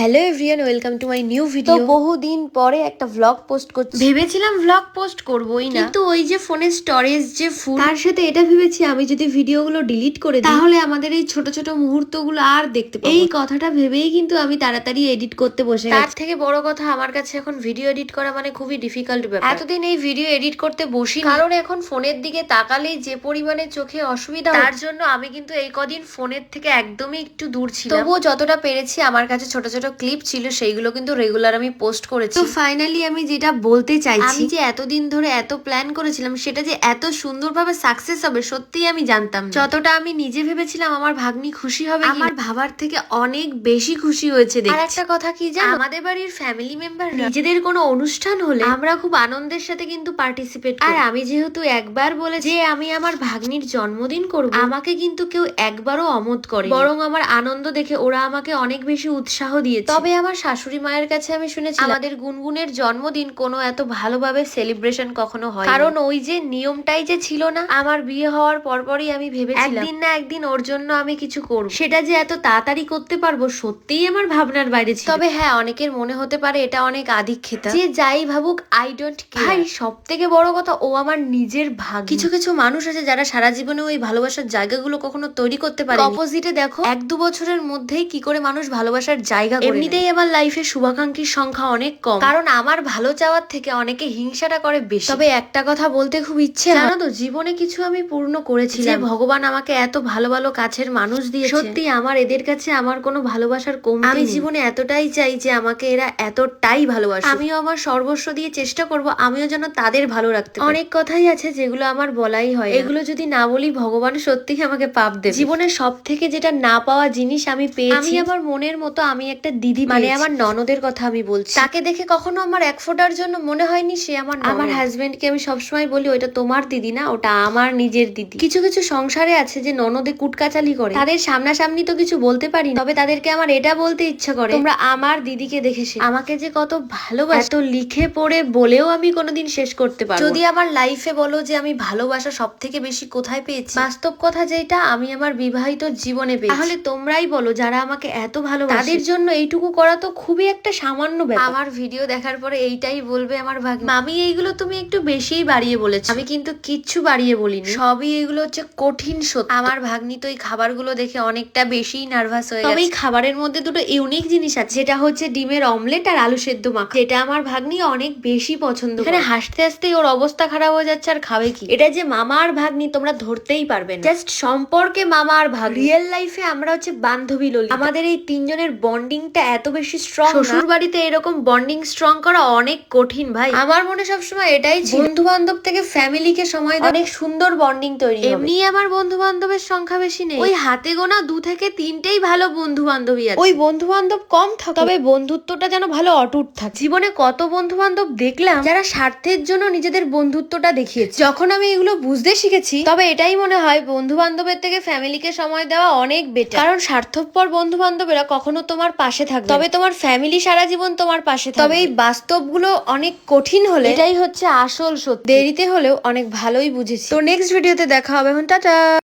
Hello everyone welcome to my new video বহুদিন পরে একটা ভ্লগ পোস্ট করছি। ভেবেছিলাম ভ্লগ পোস্ট করবই না। কিন্তু ওই যে ফোনের স্টোরেজ যে ফুল তার সাথে এটা ভেবেছি আমি যদি ভিডিওগুলো ডিলিট করে দিই তাহলে আমাদের এই ছোট ছোট মুহূর্তগুলো আর দেখতে পাবো এই কথাটা ভেবেই কিন্তু আমি তাড়াতাড়ি এডিট করতে বসে তার থেকে বড় কথা আমার কাছে এখন ভিডিও এডিট করা মানে খুবই ডিফিকাল্ট ব্যাপার। এতদিন এই ভিডিও এডিট করতে বসি কারণ এখন ফোনের দিকে তাকালেই যে পরিমাণে চোখে অসুবিধা তার জন্য আমি কিন্তু এই কদিন ফোনের থেকে একদমই একটু দূর ছিলাম। তবুও যতটা পেরেছি আমার কাছে ছোট ছোট ক্লিপ ছিল সেইগুলো কিন্তু রেগুলার আমি পোস্ট করেছি। তো ফাইনালি আমি যেটা বলতে চাইছি আমি যে এতদিন ধরে এত প্ল্যান করেছিলাম সেটা যে এত সুন্দরভাবে সাকসেস হবে সত্যিই আমি জানতাম যতটা আমি নিজে ভেবেছিলাম আমার ভাগ্নি খুশি হবে আমার ভাবার থেকে অনেক বেশি খুশি হয়েছে আর একটা কথা কি জানো? আমাদের বাড়ির ফ্যামিলি মেম্বার নিজেদের কোনো অনুষ্ঠান হলে আমরা খুব আনন্দের সাথে কিন্তু পার্টিসিপেট আর আমি যেহেতু একবার বলে যে আমি আমার ভাগ্নির জন্মদিন করব আমাকে কিন্তু কেউ একবারও অমত করে বরং আমার আনন্দ দেখে ওরা আমাকে অনেক বেশি উৎসাহ দিয়েছে। তবে আমার শাশুড়ি মায়ের কাছে আমি শুনেছি আমাদের গুনগুনের জন্মদিন কোনো এত ভালোভাবে সেলিব্রেশন কখনো হয় কারণ ওই যে নিয়মটাই যে ছিল না আমার বিয়ে হওয়ার পরপরই আমি ভেবেছিলাম। একদিন না একদিন ওর জন্য আমি কিছু করব। সেটা যে এত তাড়াতাড়ি করতে পারব সত্যিই আমার ভাবনার বাইরে ছিল। তবে হ্যাঁ অনেকের মনে হতে পারে এটা অনেক আধিক্ষেতা। যে যাই ভাবুক আই ডোন্ট ভাই সব থেকে বড় কথা ও আমার নিজের ভাগ কিছু কিছু মানুষ আছে যারা সারা জীবনে ওই ভালোবাসার জায়গাগুলো কখনো তৈরি করতে পারে অপোজিটে দেখো এক দু বছরের মধ্যেই কি করে মানুষ ভালোবাসার জায়গা এমনিতেই আমার লাইফে শুভাকাঙ্ক্ষীর সংখ্যা অনেক কম। কারণ আমার ভালো চাওয়ার থেকে অনেকে হিংসাটা করে বেশি। তবে একটা কথা বলতে খুব ইচ্ছে জানো তো জীবনে কিছু আমি পূর্ণ করেছি যে ভগবান আমাকে এত ভালো ভালো কাছের মানুষ দিয়ে সত্যি আমার এদের কাছে আমার কোনো ভালোবাসার কম আমি জীবনে এতটাই চাই যে আমাকে এরা এতটাই ভালোবাসে আমিও আমার সর্বস্ব দিয়ে চেষ্টা করব আমিও যেন তাদের ভালো রাখতে অনেক কথাই আছে যেগুলো আমার বলাই হয় এগুলো যদি না বলি ভগবান সত্যিই আমাকে পাপ দেবে। জীবনের সব থেকে যেটা না পাওয়া জিনিস আমি পেয়েছি। আমি আমার মনের মতো আমি একটা দিদি মানে আমার ননদের কথা আমি বলছি। তাকে দেখে কখনো আমার এক ফোঁটার জন্য মনে হয়নি সে আমার আমার হাজবেন্ডকে আমি সবসময় বলি ওটা তোমার দিদি না ওটা আমার নিজের দিদি। কিছু কিছু সংসারে আছে যে ননদে কুটকাচালি করে। তাদের সামনাসামনি তো কিছু বলতে পারি না। তবে তাদেরকে আমার এটা বলতে ইচ্ছা করে। তোমরা আমার দিদিকে দেখেছে আমাকে যে কত ভালোবাসে। তো লিখে পড়ে বলেও আমি কোনোদিন শেষ করতে পারব যদি আমার লাইফে বলো যে আমি ভালোবাসা সব থেকে বেশি কোথায় পেয়েছি বাস্তব কথা যেটা আমি আমার বিবাহিত জীবনে পেয়েছি। তাহলে তোমরাই বলো যারা আমাকে এত ভালো তাদের জন্য এইটুকু করা তো খুবই একটা সামান্য ব্যাপার। আমার ভিডিও দেখার পরে এইটাই বলবে আমার ভাগ মামি এইগুলো তুমি একটু বেশিই বাড়িয়ে বলেছ। আমি কিন্তু কিচ্ছু বাড়িয়ে বলিনি। সবই এগুলো হচ্ছে কঠিন সত্য। আমার ভাগ্নি তো এই খাবারগুলো দেখে অনেকটা বেশিই নার্ভাস হয়ে গেছে তবে এই খাবারের মধ্যে দুটো ইউনিক জিনিস আছে। যেটা হচ্ছে ডিমের অমলেট আর আলু সেদ্ধ মাখা। যেটা আমার ভাগ্নি অনেক বেশি পছন্দ এখানে হাসতে হাসতে ওর অবস্থা খারাপ হয়ে যাচ্ছে আর খাবে কি? এটা যে মামা আর ভাগ্নি তোমরা ধরতেই পারবে না। জাস্ট সম্পর্কে মামা আর ভাগ রিয়েল লাইফে আমরা হচ্ছে বান্ধবী ললি আমাদের এই তিনজনের বন্ডিংটা এত বেশি স্ট্রং শ্বশুর বাড়িতে এরকম বন্ডিং স্ট্রং করা অনেক কঠিন ভাই। আমার মনে সবসময় এটাই ছিল। বন্ধু বান্ধব থেকে ফ্যামিলিকে সময় দেওয়া অনেক সুন্দর বন্ডিং তৈরি এমনি আমার বন্ধু বান্ধবের সংখ্যা বেশি নেই। ওই হাতে গোনা দু থেকে তিনটেই ভালো বন্ধু বান্ধবী আছে। ওই বন্ধু বান্ধব কম থাকে তবে বন্ধুত্বটা যেন ভালো অটুট থাকে। জীবনে কত বন্ধু বান্ধব দেখলাম যারা স্বার্থের জন্য নিজেদের বন্ধুত্বটা দেখিয়েছে। যখন আমি এগুলো বুঝতে শিখেছি তবে এটাই মনে হয় বন্ধু বান্ধবের থেকে ফ্যামিলিকে সময় দেওয়া অনেক বেটার কারণ স্বার্থপর বন্ধু বান্ধবেরা কখনো তোমার পাশে থাকবে। তবে তোমার ফ্যামিলি সারা জীবন তোমার পাশে থাকবে। তবে এই বাস্তবগুলো অনেক কঠিন হলে এটাই হচ্ছে আসল সত্যি। দেরিতে হলেও অনেক ভালোই বুঝেছি। তো নেক্সট ভিডিওতে দেখা হবে এখন টাটা!